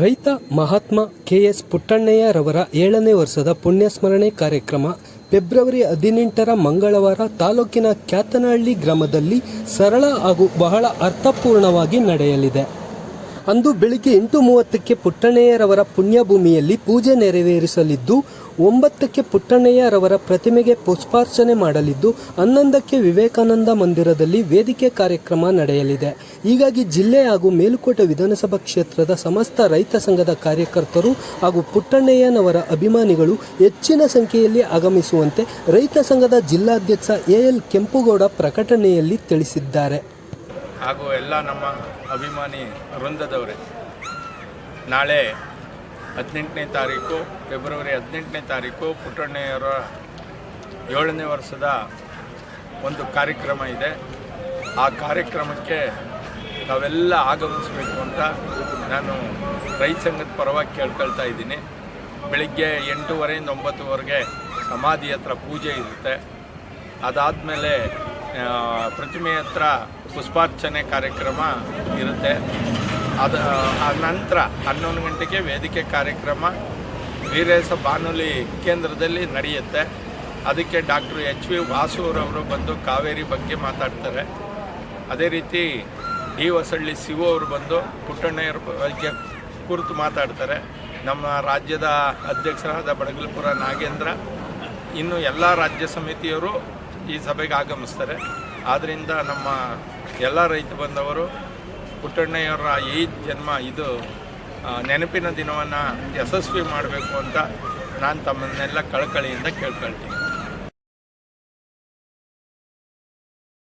ರೈತ Mahatma K S ಪುಟ್ಟಣ್ಣಯ್ಯರವರ ಏಳನೇ ವರ್ಷದ ಪುಣ್ಯಸ್ಮರಣೆ ಕಾರ್ಯಕ್ರಮ ಫೆಬ್ರವರಿ ಹದಿನೆಂಟರ ಮಂಗಳವಾರ ತಾಲೂಕಿನ ಕ್ಯಾತನಹಳ್ಳಿ ಗ್ರಾಮದಲ್ಲಿ ಸರಳ ಹಾಗೂ ಬಹಳ ಅರ್ಥಪೂರ್ಣವಾಗಿ ನಡೆಯಲಿದೆ. ಅಂದು ಬೆಳಿಗ್ಗೆ ಎಂಟು ಮೂವತ್ತಕ್ಕೆ ಪುಟ್ಟಣ್ಣಯ್ಯರವರ ಪುಣ್ಯಭೂಮಿಯಲ್ಲಿ ಪೂಜೆ ನೆರವೇರಿಸಲಿದ್ದು, ಒಂಬತ್ತಕ್ಕೆ ಪುಟ್ಟಣ್ಣಯ್ಯರವರ ಪ್ರತಿಮೆಗೆ ಪುಷ್ಪಾರ್ಚನೆ ಮಾಡಲಿದ್ದು, ಹನ್ನೊಂದಕ್ಕೆ ವಿವೇಕಾನಂದ ಮಂದಿರದಲ್ಲಿ ವೇದಿಕೆ ಕಾರ್ಯಕ್ರಮ ನಡೆಯಲಿದೆ. ಹೀಗಾಗಿ ಜಿಲ್ಲೆ ಹಾಗೂ ಮೇಲುಕೋಟೆ ವಿಧಾನಸಭಾ ಕ್ಷೇತ್ರದ ಸಮಸ್ತ ರೈತ ಸಂಘದ ಕಾರ್ಯಕರ್ತರು ಹಾಗೂ ಪುಟ್ಟಣ್ಣಯ್ಯನವರ ಅಭಿಮಾನಿಗಳು ಹೆಚ್ಚಿನ ಸಂಖ್ಯೆಯಲ್ಲಿ ಆಗಮಿಸುವಂತೆ ರೈತ ಸಂಘದ ಜಿಲ್ಲಾಧ್ಯಕ್ಷ ಎಎಲ್ ಕೆಂಪುಗೌಡ ಪ್ರಕಟಣೆಯಲ್ಲಿ ತಿಳಿಸಿದ್ದಾರೆ. ಹಾಗೂ ಎಲ್ಲ ನಮ್ಮ ಅಭಿಮಾನಿ ವೃಂದದವರೇ, ನಾಳೆ ಹದಿನೆಂಟನೇ ತಾರೀಕು, ಫೆಬ್ರವರಿ ಹದಿನೆಂಟನೇ ತಾರೀಕು ಪುಟ್ಟಣ್ಣೆಯವರ ಏಳನೇ ವರ್ಷದ ಒಂದು ಕಾರ್ಯಕ್ರಮ ಇದೆ. ಆ ಕಾರ್ಯಕ್ರಮಕ್ಕೆ ತಾವೆಲ್ಲ ಆಗಮಿಸಬೇಕು ಅಂತ ನಾನು ರೈತ ಸಂಘದ ಪರವಾಗಿ ಕೇಳ್ಕೊಳ್ತಾ ಇದ್ದೀನಿ. ಬೆಳಿಗ್ಗೆ ಎಂಟೂವರೆಯಿಂದ ಒಂಬತ್ತುವರೆಗೆ ಸಮಾಧಿ ಹತ್ರ ಪೂಜೆ ಇರುತ್ತೆ. ಅದಾದಮೇಲೆ ಪ್ರತಿಮೆ ಹತ್ರ ಪುಷ್ಪಾರ್ಚನೆ ಕಾರ್ಯಕ್ರಮ ಇರುತ್ತೆ. ಅದು, ಆ ನಂತರ ಹನ್ನೊಂದು ಗಂಟೆಗೆ ವೇದಿಕೆ ಕಾರ್ಯಕ್ರಮ ವೀರೇಶ ಬಾನುಲಿ ಕೇಂದ್ರದಲ್ಲಿ ನಡೆಯುತ್ತೆ. ಅದಕ್ಕೆ ಡಾಕ್ಟರ್ ಎಚ್ ವಿ ವಾಸುರವರು ಬಂದು ಕಾವೇರಿ ಬಗ್ಗೆ ಮಾತಾಡ್ತಾರೆ. ಅದೇ ರೀತಿ ಡಿ ಹೊಸಳ್ಳಿ ಶಿವು ಅವರು ಬಂದು ಪುಟ್ಟಣ್ಣಯ್ಯರ ಬಗ್ಗೆ ಕುರಿತು ಮಾತಾಡ್ತಾರೆ. ನಮ್ಮ ರಾಜ್ಯದ ಅಧ್ಯಕ್ಷರಾದ ಬಡಗಲ್ಪುರ ನಾಗೇಂದ್ರ, ಇನ್ನು ಎಲ್ಲ ರಾಜ್ಯ ಸಮಿತಿಯವರು ಈ ಸಭೆಗೆ ಆಗಮಿಸ್ತಾರೆ. ಆದ್ದರಿಂದ ನಮ್ಮ ಎಲ್ಲ ರೈತ ಬಂದವರು ಪುಟ್ಟಣ್ಣಯ್ಯವರ ಈ ಜನ್ಮ, ಇದು ನೆನಪಿನ ದಿನವನ್ನು ಯಶಸ್ವಿ ಮಾಡಬೇಕು ಅಂತ ನಾನು ತಮ್ಮನ್ನೆಲ್ಲ ಕಳಕಳಿಯಿಂದ ಕೇಳ್ಕೊಳ್ತೀನಿ.